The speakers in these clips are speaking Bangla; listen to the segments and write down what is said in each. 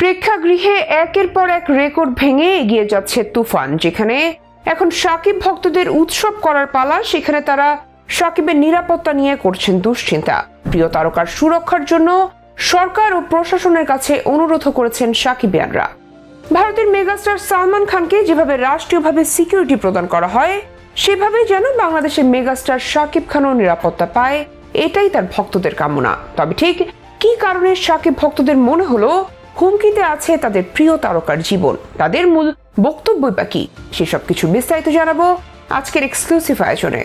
প্রেক্ষাগৃহে একের পর এক রেকর্ড ভেঙে এগিয়ে যাচ্ছে তুফান, যেখানে এখন সাকিব ভক্তদের উৎসব করার পালা, সেখানে তারা সাকিবের নিরাপত্তা নিয়ে করছেন দুশ্চিন্তা। প্রিয় তারকার সুরক্ষার জন্য সরকার ও প্রশাসনের কাছে অনুরোধ করেছেন সাকিবিয়ানরা। ভারতের মেগাস্টার সালমান খানকে যেভাবে রাষ্ট্রীয়ভাবে সিকিউরিটি প্রদান করা হয়, সেভাবে যেন বাংলাদেশের মেগাস্টার শাকিব খানও নিরাপত্তা পায়, এটাই তার ভক্তদের কামনা। তবে ঠিক কী কারণে সাকিব ভক্তদের মনে হলো হুমকিতে আছে তাদের প্রিয় তারকার জীবন। তাদের মূল বক্তব্য বা কি? সেসব কিছু বিস্তারিত জানাব আজকের এক্সক্লুসিভ আয়োজনে।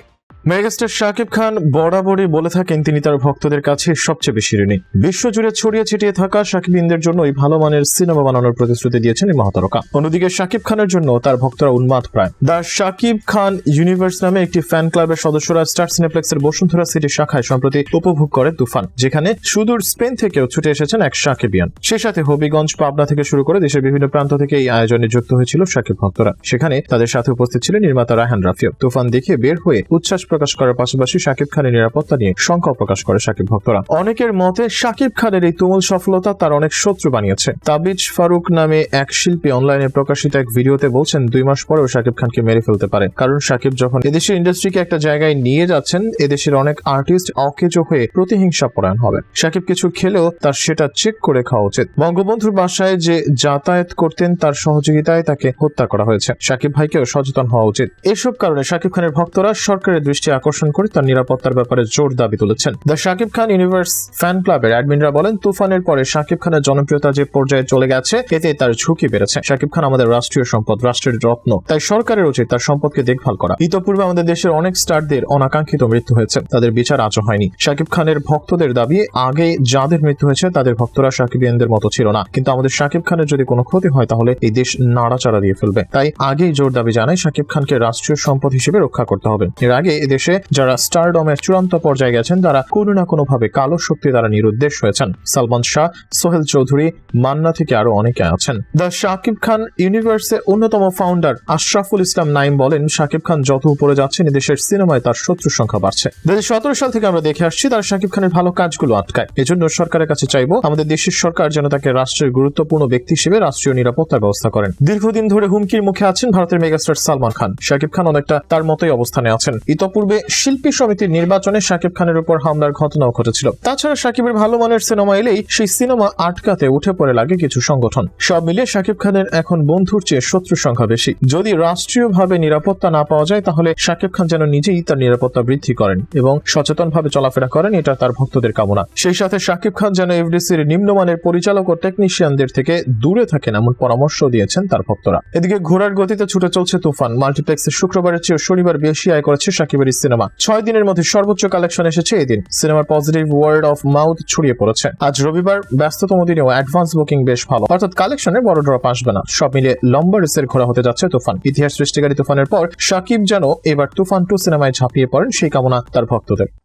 মেগাস্টার শাকিব খান বরাবরই বলে থাকেন তিনি তার ভক্তদের কাছে সবচেয়ে বেশি ঋণী। বিশ্বজুড়ে ছড়িয়ে ছিটিয়ে থাকা সাকিবিনদের জন্য এই ভালো মানের সিনেমা বানানোর প্রতিশ্রুতি দিয়েছেন এই মহাতারকা। অন্যদিকে শাকিব খানের জন্য তার ভক্তরা উন্মাদ প্রায়। দ্য শাকিব খান ইউনিভার্স নামে একটি ফ্যান ক্লাবের সদস্যরা স্টার সিনেপ্লেক্সের বসুন্ধরা সিটি শাখায় সম্প্রতি উপভোগ করে তুফান, যেখানে সুদূর স্পেন থেকেও ছুটে এসেছেন এক সাকিবিয়ান সে সাথে হবিগঞ্জ, পাবনা থেকে শুরু করে দেশের বিভিন্ন প্রান্ত থেকে এই আয়োজনে যুক্ত হয়েছিল শাকিব ভক্তরা। সেখানে তাদের সাথে উপস্থিত ছিলেন নির্মাতা রায়হান রাফিও। তুফান দেখে বের হয়ে উচ্ছ্বাস প্রকাশ করার পাশাপাশি শাকিব খানের নিরাপত্তা নিয়ে শঙ্কা প্রকাশ করে শাকিব ভক্তরা। অনেকের মতে শাকিব খানের এই তুমুল সফলতা তার অনেক শত্রু বানিয়েছে। তাবিজ ফারুক নামে এক শিল্পী অনলাইনে প্রকাশিত এক ভিডিওতে বলছেন, দুই মাস পরেও শাকিব খানকে মেরে ফেলতে পারে। কারণ শাকিব যখন এদেশের ইন্ডাস্ট্রিকে একটা জায়গায় নিয়ে যাচ্ছেন, এদেশের অনেক আর্টিস্ট অকেজো হয়ে প্রতিহিংসা পরায়ণ হবে। শাকিব কিছু খেলেও তার সেটা চেক করে খাওয়া উচিত। বঙ্গবন্ধুর বাসায় যে যাতায়াত করতেন, তার সহযোগিতায় তাকে হত্যা করা হয়েছে। শাকিব ভাইকেও সচেতন হওয়া উচিত। এসব কারণে শাকিব খানের ভক্তরা সরকারের দৃষ্টি আকর্ষণ করে তার নিরাপত্তার ব্যাপারে জোর দাবি তুলেছেন। The Shakib Khan universe fan ক্লাবের অ্যাডমিনরা বলেন, তুফানের পরে শাকিব খানের জনপ্রিয়তা যে পর্যায়ে চলে গেছে, এতে তার ঝুঁকি বেড়েছে। শাকিব খান আমাদের রাষ্ট্রীয় সম্পদ, রাষ্ট্রের রত্ন। তাই সরকারের উচিত তার সম্পদকে দেখভাল করা। ইতপূর্বে আমাদের দেশের অনেক স্টারদের অনাকাঙ্ক্ষিত মৃত্যু হয়েছে। তাদের বিচার আজও হয়নি। শাকিব খানের ভক্তদের দাবি, আগে যাদের মৃত্যু হয়েছে, তাদের ভক্তরা সাকিবিয়ানদের মতো ছিল না। কিন্তু আমাদের শাকিব খানের যদি কোনো ক্ষতি হয়, তাহলে এই দেশ নাড়াচাড়া দিয়ে ফেলবে। তাই আগেই জোর দাবি জানায় শাকিব খানকে রাষ্ট্রীয় সম্পদ হিসেবে রক্ষা করতে হবে। এর আগে এদেশে যারা স্টারডমের চূড়ান্ত পর্যায়ে গেছেন, তারা কোনো না কোনো ভাবে কালো শক্তি দ্বারা নিরুদ্দেশ হয়েছেন। সালমান শাহ, সোহেল চৌধুরী, মান্না থেকে আরও অনেকে আছেন। দ্য শাকিব খান ইউনিভার্সের অন্যতম ফাউন্ডার আশরাফুল ইসলাম নাইম বলেন, শাকিব খান যত উপরে যাচ্ছেন, এদেশের সিনেমায় তার শত্রুর সংখ্যা বাড়ছে। দু সাল থেকে আমরা দেখে আসছি, তার শাকিব খানের ভালো কাজগুলো আটকায়। এজন্য সরকারের কাছে চাইব, আমাদের দেশের সরকার যেন তাকে রাষ্ট্রের গুরুত্বপূর্ণ ব্যক্তি হিসেবে রাষ্ট্রীয় নিরাপত্তার ব্যবস্থা করেন। দীর্ঘদিন ধরে হুমকির মুখে আছেন ভারতের মেগাস্টার সালমান খান। শাকিব খান অনেকটা তার মতোই অবস্থানে আছেন। ইতপূর্বে শিল্পী সমিতির নির্বাচনে শাকিব খানের উপর হামলার ঘটনাও ঘটেছিল। তাছাড়া শাকিবের ভালো মানের সিনেমা এলেই সেই সিনেমা আটকাতে উঠে পড়ে লাগে কিছু সংগঠন। সব মিলিয়ে শাকিব খানের এখন বন্ধুর চেয়ে শত্রুর সংখ্যা বেশি। যদি রাষ্ট্রীয়ভাবে নিরাপত্তা না পাওয়া যায়, তাহলে শাকিব খান যেন নিজেই তার নিরাপত্তা বৃদ্ধি করেন এবং সচেতনভাবে চলাফেরা করেন, এটা তার ভক্তদের কামনা। সেই সাথে শাকিব খান যেন এফডিসির নিম্নমানের পরিচালক ও টেকনিশিয়ানদের থেকে দূরে থাকেন, এমন পরামর্শ দিয়েছেন তার ভক্তরা। এদিকে ঘোড়ার গতিতে ছুটে চলছে তুফান। মাল্টিপ্লেক্সে শুক্রবারের চেয়ে শনিবার বেশি আয় করেছে শাকিবের এই সিনেমা। ছয় দিনের মধ্যে সর্বোচ্চ কালেকশন এসেছে এদিন। সিনেমার পজিটিভ ওয়ার্ড অফ মাউথ ছড়িয়ে পড়েছে। আজ রবিবার ব্যস্ততম দিনেও অ্যাডভান্স বুকিং বেশ ভালো। অর্থাৎ কালেকশনে বড় ড্রপ আসবে না। সব মিলে লম্বা রেসের ঘোরা হতে যাচ্ছে তুফান। ইতিহাস সৃষ্টিকারী তুফানের পর শাকিব যেন এবার তুফান টু সিনেমায় ঝাঁপিয়ে পড়েন সেই কামনা তার ভক্তদের।